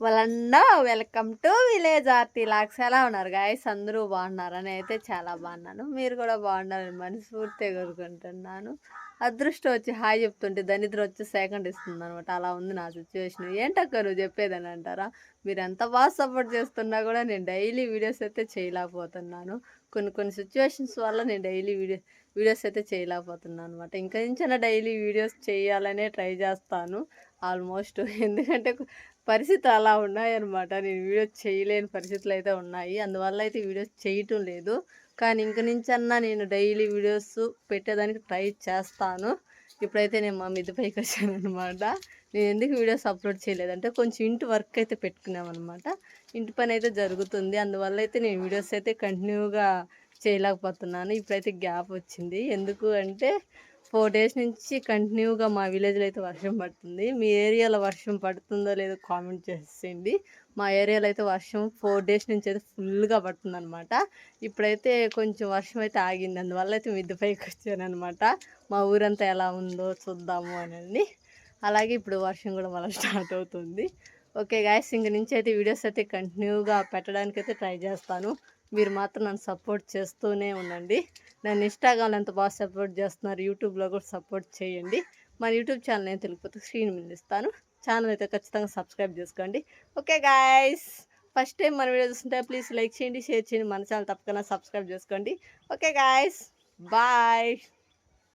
వలన్నా welcome to village RT lakhs. ఎలా ఉన్నారు guys? అందరూ బాగున్నారు? అని అయితే చాలా బాగున్నాను. మీరు కూడా బాగున్నారని మనస్ఫూర్తిగా కోరుకుంటున్నాను. అదృష్టం వచ్చి హాయ్ చెప్తుంటే దరిద్రం వచ్చి సెకండ్ ఇస్తుంది అనమాట అలా ఉంది నా సిచ్యువేషన్ ఏంటక్క నువ్వు చెప్పేదని అంటారా? మీరు ఎంత బాగా సపోర్ట్ చేస్తున్నా కూడా నేను డైలీ వీడియోస్ అయితే చేయలేకపోతున్నాను. కొన్ని కొన్ని సిచ్యువేషన్స్ వల్ల నేను డైలీ వీడియో వీడియోస్ అయితే చేయలేకపోతున్నాను అనమాట ఇంకా నుంచైనా డైలీ వీడియోస్ చేయాలనే ట్రై చేస్తాను. ఆల్మోస్ట్. ఎందుకంటే పరిస్థితి అలా ఉన్నాయన్నమాట. నేను వీడియోస్ చేయలేని పరిస్థితులు అయితే ఉన్నాయి. అందువల్ల అయితే వీడియోస్ చేయటం లేదు. కానీ ఇంక నుంచన్నా నేను డైలీ వీడియోస్ పెట్టేదానికి ట్రై చేస్తాను. ఇప్పుడైతే నేను మా మిద్ది పైకి వచ్చాను అనమాట నేను ఎందుకు వీడియోస్ అప్లోడ్ చేయలేదంటే కొంచెం ఇంటి వర్క్ అయితే పెట్టుకున్నామన్నమాట. ఇంటి పని అయితే జరుగుతుంది. అందువల్ల అయితే నేను వీడియోస్ అయితే కంటిన్యూగా చేయలేకపోతున్నాను. ఇప్పుడైతే గ్యాప్ వచ్చింది. ఎందుకు అంటే ఫోర్ డేస్ నుంచి కంటిన్యూగా మా విలేజ్లో అయితే వర్షం పడుతుంది. మీ ఏరియాలో వర్షం పడుతుందో లేదో కామెంట్ చేసేయండి. మా ఏరియాలో అయితే వర్షం ఫోర్ డేస్ నుంచి అయితే ఫుల్గా పడుతుంది అనమాట ఇప్పుడైతే కొంచెం వర్షం అయితే ఆగింది. అందువల్ల అయితే మిద్దె పైకి వచ్చాను అనమాట మా ఊరంతా ఎలా ఉందో చూద్దాము అనేది అలాగే ఇప్పుడు వర్షం కూడా మళ్ళీ స్టార్ట్ అవుతుంది. ఓకే గాయస్ ఇంక నుంచి అయితే వీడియోస్ అయితే కంటిన్యూగా పెట్టడానికి అయితే ట్రై చేస్తాను. మీరు మాత్రం నన్ను సపోర్ట్ చేస్తూనే ఉండండి. నన్ను ఇన్స్టాగ్రామ్లో ఎంత బాగా సపోర్ట్ చేస్తున్నారు యూట్యూబ్లో కూడా సపోర్ట్ చేయండి. మన యూట్యూబ్ ఛానల్ నేను తెలుగుపోతే స్క్రీన్ మీద ఇస్తాను. ఛానల్ అయితే ఖచ్చితంగా సబ్స్క్రైబ్ చేసుకోండి. ఓకే గాయస్ ఫస్ట్ టైం మన వీడియో చూస్తుంటే ప్లీజ్ లైక్ చేయండి షేర్ చేయండి. మన ఛానల్ తప్పకుండా సబ్స్క్రైబ్ చేసుకోండి. Okay guys bye.